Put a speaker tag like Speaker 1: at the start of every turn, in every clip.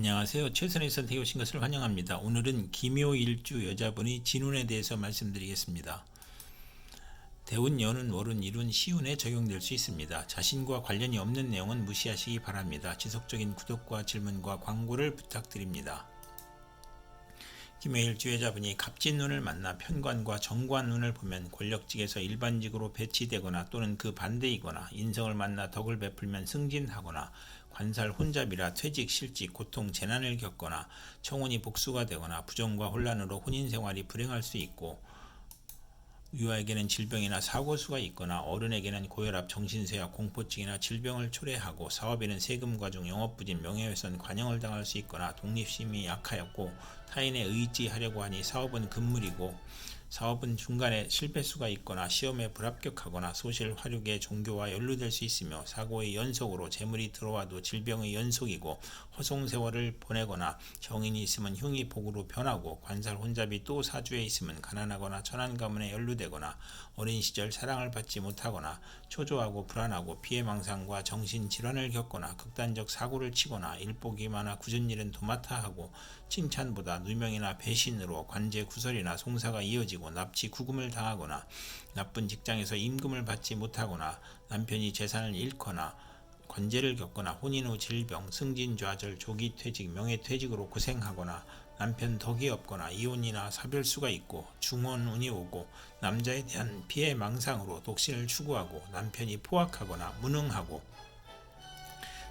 Speaker 1: 안녕하세요. 최선의 선택에 오신 것을 환영합니다. 오늘은 김효일주 여자분이 진운에 대해서 말씀드리겠습니다. 대운, 연운, 월운, 일운, 시운에 적용될 수 있습니다. 자신과 관련이 없는 내용은 무시하시기 바랍니다. 지속적인 구독과 질문과 광고를 부탁드립니다. 김해일주 여자분이 갑진운을 만나 편관과 정관운을 보면 권력직에서 일반직으로 배치되거나 또는 그 반대이거나 인성을 만나 덕을 베풀면 승진하거나 관살 혼잡이라 퇴직, 실직, 고통, 재난을 겪거나 청혼이 복수가 되거나 부정과 혼란으로 혼인 생활이 불행할 수 있고 유아에게는 질병이나 사고수가 있거나 어른에게는 고혈압, 정신쇠약, 공포증이나 질병을 초래하고 사업에는 세금 과중, 영업부진, 명예훼손, 관영을 당할 수 있거나 독립심이 약하였고 타인에 의지하려고 하니 사업은 금물이고 사업은 중간에 실패수가 있거나 시험에 불합격하거나 소실 화력의 종교와 연루될 수 있으며 사고의 연속으로 재물이 들어와도 질병의 연속이고 허송 세월을 보내거나 정인이 있으면 흉이 복으로 변하고 관살 혼잡이 또 사주에 있으면 가난하거나 천한 가문에 연루되거나 어린 시절 사랑을 받지 못하거나 초조하고 불안하고 피해망상과 정신 질환을 겪거나 극단적 사고를 치거나 일복이 많아 굳은 일은 도맡아 하고 칭찬보다 누명이나 배신으로 관제 구설이나 송사가 이어지고 납치 구금을 당하거나 나쁜 직장에서 임금을 받지 못하거나 남편이 재산을 잃거나 관제를 겪거나 혼인 후 질병, 승진 좌절, 조기 퇴직, 명예 퇴직으로 고생하거나 남편 덕이 없거나 이혼이나 사별수가 있고 중혼 운이 오고 남자에 대한 피해 망상으로 독신을 추구하고 남편이 포악하거나 무능하고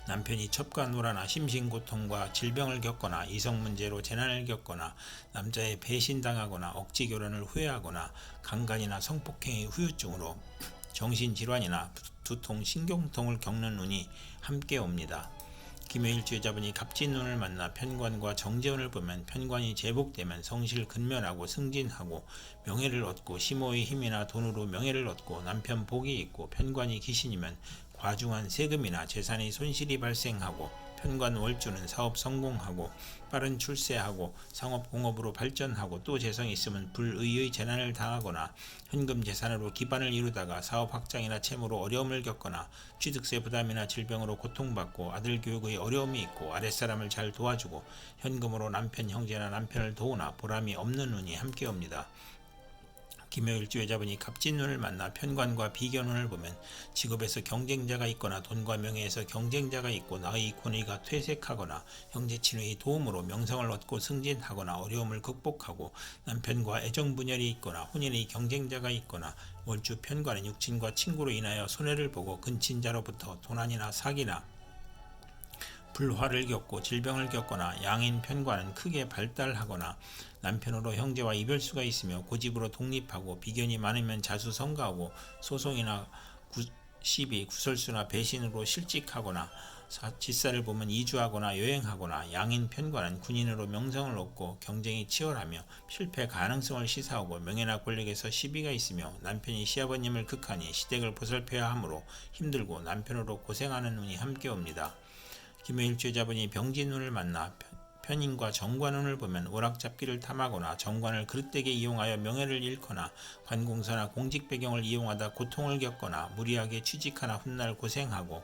Speaker 1: 남편이 첩과 노라나 심신고통과 질병을 겪거나 이성 문제로 재난을 겪거나 남자의 배신당하거나 억지 결혼을 후회하거나 강간이나 성폭행의 후유증으로 정신질환이나 두통, 신경통을 겪는 운이 함께 옵니다. 김해일주여자분이 갑진운을 만나 편관과 정재운을 보면 편관이 제복되면 성실 근면하고 승진하고 명예를 얻고 심호의 힘이나 돈으로 명예를 얻고 남편 복이 있고 편관이 귀신이면 과중한 세금이나 재산의 손실이 발생하고 편관 월주는 사업 성공하고 빠른 출세하고 상업 공업으로 발전하고 또 재성이 있으면 불의의 재난을 당하거나 현금 재산으로 기반을 이루다가 사업 확장이나 채무로 어려움을 겪거나 취득세 부담이나 질병으로 고통받고 아들 교육의 어려움이 있고 아랫사람을 잘 도와주고 현금으로 남편 형제나 남편을 도우나 보람이 없는 운이 함께 옵니다. 김효일주 여자분이 갑진운을 만나 편관과 비견운을 보면 직업에서 경쟁자가 있거나 돈과 명예에서 경쟁자가 있고 나의 권위가 퇴색하거나 형제 친구의 도움으로 명성을 얻고 승진하거나 어려움을 극복하고 남편과 애정 분열이 있거나 혼인의 경쟁자가 있거나 월주 편관은 육친과 친구로 인하여 손해를 보고 근친자로부터 도난이나 사기나 불화를 겪고 질병을 겪거나 양인 편과는 크게 발달하거나 남편으로 형제와 이별수가 있으며 고집으로 독립하고 비견이 많으면 자수 성가하고 소송이나 구, 시비, 구설수나 배신으로 실직하거나 짓살을 보면 이주하거나 여행하거나 양인 편과는 군인으로 명성을 얻고 경쟁이 치열하며 실패 가능성을 시사하고 명예나 권력에서 시비가 있으며 남편이 시아버님을 극하니 시댁을 보살펴야 하므로 힘들고 남편으로 고생하는 운이 함께 옵니다. 김해일주자분이 병진운을 만나 편인과 정관운을 보면 오락잡기를 탐하거나 정관을 그릇되게 이용하여 명예를 잃거나 관공서나 공직 배경을 이용하다 고통을 겪거나 무리하게 취직하나 훗날 고생하고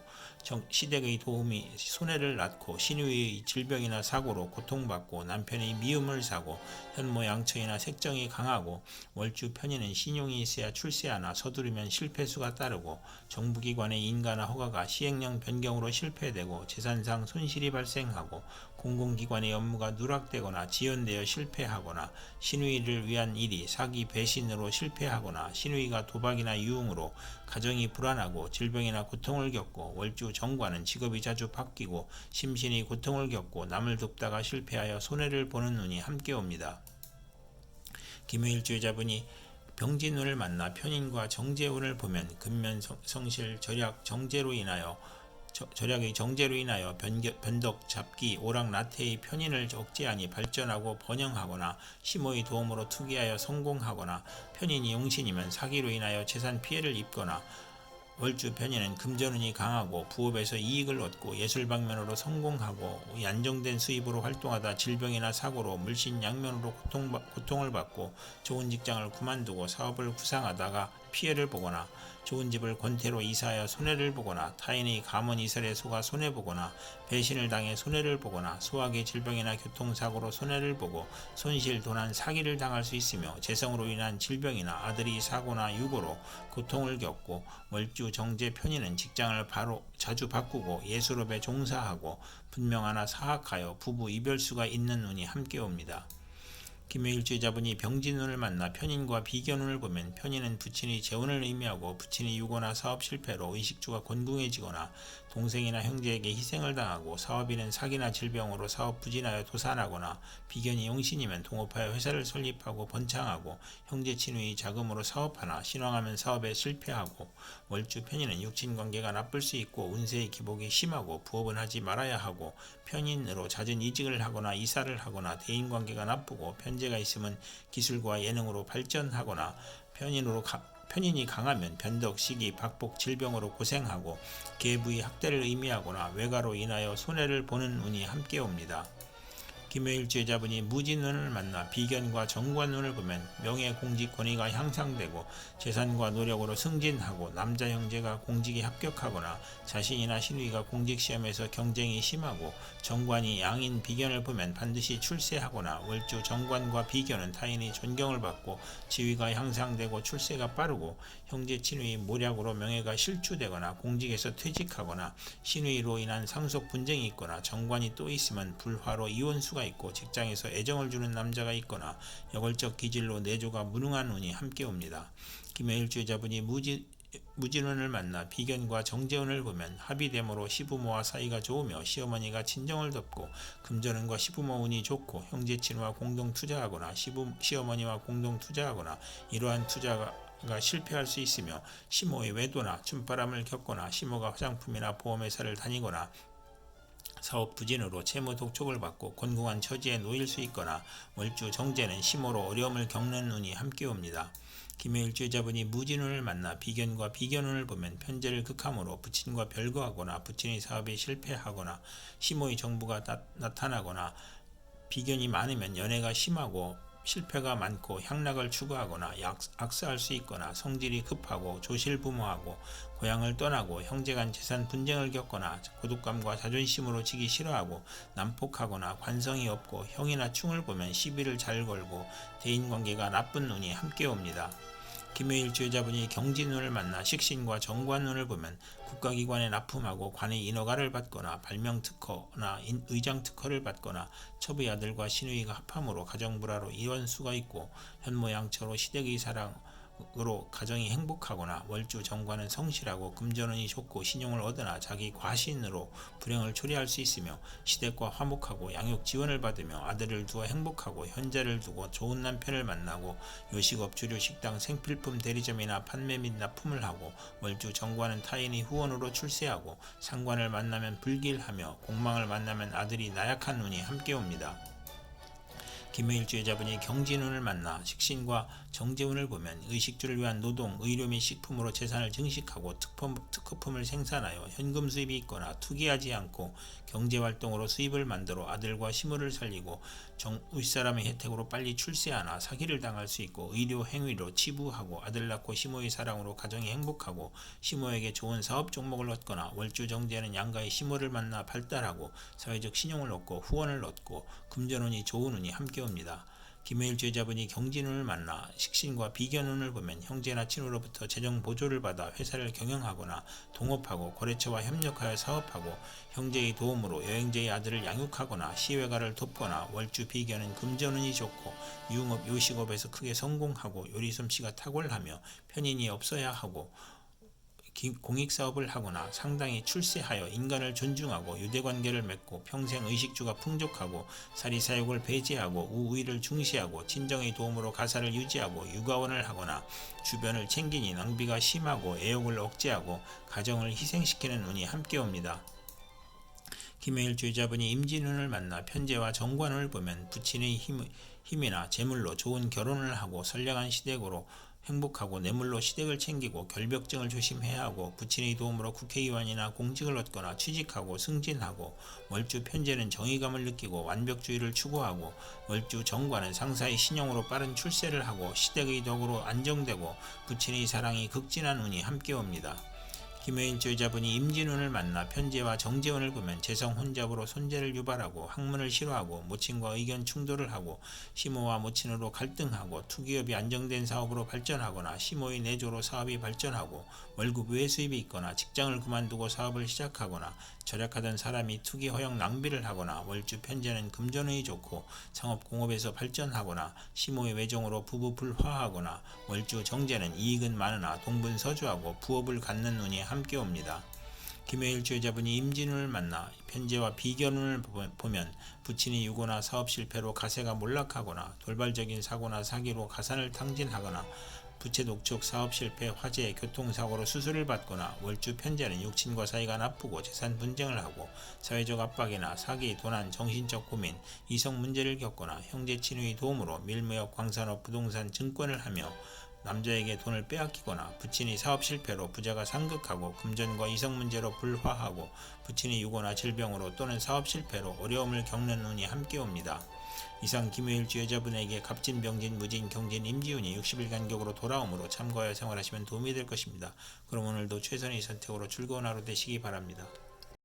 Speaker 1: 시댁의 도움이 손해를 낳고 신우의 질병이나 사고로 고통받고 남편의 미움을 사고 현모 양처이나 색정이 강하고 월주 편인은 신용이 있어야 출세하나 서두르면 실패수가 따르고 정부기관의 인가나 허가가 시행령 변경으로 실패되고 재산상 손실이 발생하고 공공기관의 업무가 누락되거나 지연되어 실패하거나 신우이를 위한 일이 사기 배신으로 실패하거나 신우이가 도박이나 유흥으로 가정이 불안하고 질병이나 고통을 겪고 월주 정관은 직업이 자주 바뀌고 심신이 고통을 겪고 남을 돕다가 실패하여 손해를 보는 눈이 함께 옵니다. 김효일주의자분이 병진운을 만나 편인과 정제운을 보면 근면 성실 절약 정제로 인하여 절약의 정제로 인하여 변덕, 잡기, 오락, 나태의 편인을 억제하니 발전하고 번영하거나 심호의 도움으로 투기하여 성공하거나 편인이 용신이면 사기로 인하여 재산 피해를 입거나 월주 편인은 금전운이 강하고 부업에서 이익을 얻고 예술 방면으로 성공하고 안정된 수입으로 활동하다 질병이나 사고로 물신 양면으로 고통, 고통을 받고 좋은 직장을 그만두고 사업을 구상하다가 피해를 보거나 좋은 집을 권태로 이사하여 손해를 보거나 타인의 가문 이설에 속아 손해 보거나 배신을 당해 손해를 보거나 소화기 질병이나 교통사고로 손해를 보고 손실 도난 사기를 당할 수 있으며 재성으로 인한 질병이나 아들이 사고나 유고로 고통을 겪고 월주 정제 편인은 직장을 바로 자주 바꾸고 예술업에 종사하고 분명하나 사학하여 부부 이별수가 있는 운이 함께 옵니다. 김해일주의자분이 병진운을 만나 편인과 비견운을 보면 편인은 부친이 재혼을 의미하고 부친이 유고나 사업 실패로 의식주가 곤궁해지거나 동생이나 형제에게 희생을 당하고 사업인은 사기나 질병으로 사업 부진하여 도산하거나 비견이 용신이면 동업하여 회사를 설립하고 번창하고 형제 친구의 자금으로 사업하나 신앙하면 사업에 실패하고 월주 편인은 육친 관계가 나쁠 수 있고 운세의 기복이 심하고 부업은 하지 말아야 하고 편인으로 잦은 이직을 하거나 이사를 하거나 대인 관계가 나쁘고 편제가 있으면 기술과 예능으로 발전하거나 편인으로 가, 편인이 강하면 변덕, 시기, 박복, 질병으로 고생하고 계부의 학대를 의미하거나 외가로 인하여 손해를 보는 운이 함께 옵니다. 김해일주의자분이 무진운을 만나 비견과 정관운을 보면 명예 공직 권위가 향상되고 재산과 노력으로 승진하고 남자 형제가 공직에 합격하거나 자신이나 신우이가 공직 시험에서 경쟁이 심하고 정관이 양인 비견을 보면 반드시 출세하거나 월주 정관과 비견은 타인의 존경을 받고 지위가 향상되고 출세가 빠르고 형제 친우의 모략으로 명예가 실추되거나 공직에서 퇴직하거나 신우이로 인한 상속 분쟁이 있거나 정관이 또 있으면 불화로 이혼수가 있고 직장에서 애정을 주는 남자가 있거나 여걸적 기질로 내조가 무능한 운이 함께 옵니다. 김해일주의자분이 무지 무진운을 만나 비견과 정재운을 보면 합의됨으로 시부모와 사이가 좋으며 시어머니가 친정을 덮고 금전운과 시부모 운이 좋고 형제 친구와 공동 투자하거나 시부, 시어머니와 공동 투자하거나 이러한 투자가 가 실패할 수 있으며 시모의 외도나 춤바람을 겪거나 시모가 화장품이나 보험회사를 다니거나 사업 부진으로 채무 독촉을 받고 곤궁한 처지에 놓일 수 있거나 월주 정제는 심호로 어려움을 겪는 운이 함께 옵니다. 김해일주의 자분이 무진운을 만나 비견과 비견운을 보면 편제를 극함으로 부친과 별거하거나 부친의 사업에 실패하거나 시모의 정부가 나, 타나거나 비견이 많으면 연애가 심하고 실패가 많고 향락을 추구하거나 약, 악사할 수 있거나 성질이 급하고 조실부모하고 고향을 떠나고 형제간 재산 분쟁을 겪거나 고독감과 자존심으로 지기 싫어하고 난폭하거나 관성이 없고 형이나 충을 보면 시비를 잘 걸고 대인관계가 나쁜 눈이 함께 옵니다. 김해일주의자분이 경진운을 만나 식신과 정관운을 보면 국가기관에 납품하고 관의 인허가를 받거나 발명 특허나 의장 특허를 받거나 첩의 아들과 신우이가 합함으로 가정불화로 이혼수가 있고 현모양처로 시댁의 사랑 으로 가정이 행복하거나 월주 정관은 성실하고 금전운이 좋고 신용을 얻으나 자기 과신으로 불행을 초래할 수 있으며 시댁과 화목하고 양육 지원을 받으며 아들을 두어 행복하고 현자를 두고 좋은 남편을 만나고 요식업 주류 식당 생필품 대리점이나 판매 및 납품을 하고 월주 정관은 타인의 후원으로 출세하고 상관을 만나면 불길하며 공망을 만나면 아들이 나약한 눈이 함께 옵니다. 김해일주의자분이 경진운을 만나 식신과 정재운을 보면 의식주를 위한 노동, 의료 및 식품으로 재산을 증식하고 특품, 특허품을 생산하여 현금 수입이 있거나 투기하지 않고 경제활동으로 수입을 만들어 아들과 시모를 살리고 정, 윗사람의 혜택으로 빨리 출세하나 사기를 당할 수 있고 의료 행위로 치부하고 아들 낳고 시모의 사랑으로 가정이 행복하고 시모에게 좋은 사업 종목을 얻거나 월주 정제는 양가의 시모를 만나 발달하고 사회적 신용을 얻고 후원을 얻고 금전운이 좋은 운이 함께 옵니다. 김해일 제자분이 경진운을 만나 식신과 비견운을 보면 형제나 친구로부터 재정 보조를 받아 회사를 경영하거나 동업하고 거래처와 협력하여 사업하고 형제의 도움으로 여행자의 아들을 양육하거나 시외가를 돕거나 월주 비견은 금전운이 좋고 유흥업 요식업에서 크게 성공하고 요리 솜씨가 탁월하며 편인이 없어야 하고 공익사업을 하거나 상당히 출세하여 인간을 존중하고 유대관계를 맺고 평생 의식주가 풍족하고 사리사욕을 배제하고 우위를 중시하고 친정의 도움으로 가사를 유지하고 육아원을 하거나 주변을 챙기니 낭비가 심하고 애욕을 억제하고 가정을 희생시키는 운이 함께 옵니다. 김해일 주의자분이 임진운을 만나 편제와 정관을 보면 부친의 힘, 힘이나 재물로 좋은 결혼을 하고 선량한 시댁으로 행복하고 뇌물로 시댁을 챙기고 결벽증을 조심해야 하고 부친의 도움으로 국회의원이나 공직을 얻거나 취직하고 승진하고 월주 편제는 정의감을 느끼고 완벽주의를 추구하고 월주 정관은 상사의 신용으로 빠른 출세를 하고 시댁의 덕으로 안정되고 부친의 사랑이 극진한 운이 함께 옵니다. 김혜인 여자분이 임진운을 만나 편제와 정재운을 보면 재성 혼잡으로 손재를 유발하고 학문을 싫어하고 모친과 의견 충돌을 하고 시모와 모친으로 갈등하고 투기업이 안정된 사업으로 발전하거나 시모의 내조로 사업이 발전하고 월급 외 수입이 있거나 직장을 그만두고 사업을 시작하거나 절약하던 사람이 투기 허용 낭비를 하거나 월주 편제는 금전운이 좋고 상업공업에서 발전하거나 시모의 외정으로 부부 불화하거나 월주 정제는 이익은 많으나 동분서주하고 부업을 갖는 운이 함께 옵니다. 김해일 주여자분이 임진운을 만나 편제와 비견운을 보- 보면 부친이 유고나 사업 실패로 가세가 몰락하거나 돌발적인 사고나 사기로 가산을 탕진하거나 부채 독촉, 사업 실패, 화재, 교통사고로 수술을 받거나 월주 편제는 육친과 사이가 나쁘고 재산 분쟁을 하고 사회적 압박이나 사기, 도난, 정신적 고민, 이성 문제를 겪거나 형제 친구의 도움으로 밀무역, 광산업, 부동산, 증권을 하며 남자에게 돈을 빼앗기거나 부친이 사업 실패로 부자가 상극하고 금전과 이성 문제로 불화하고 부친이 유고나 질병으로 또는 사업 실패로 어려움을 겪는 운이 함께 옵니다. 이상 김효일 주 여자분에게 갑진, 병진, 무진, 경진, 임지운이 60일 간격으로 돌아오므로 참고하여 생활하시면 도움이 될 것입니다. 그럼 오늘도 최선의 선택으로 즐거운 하루 되시기 바랍니다.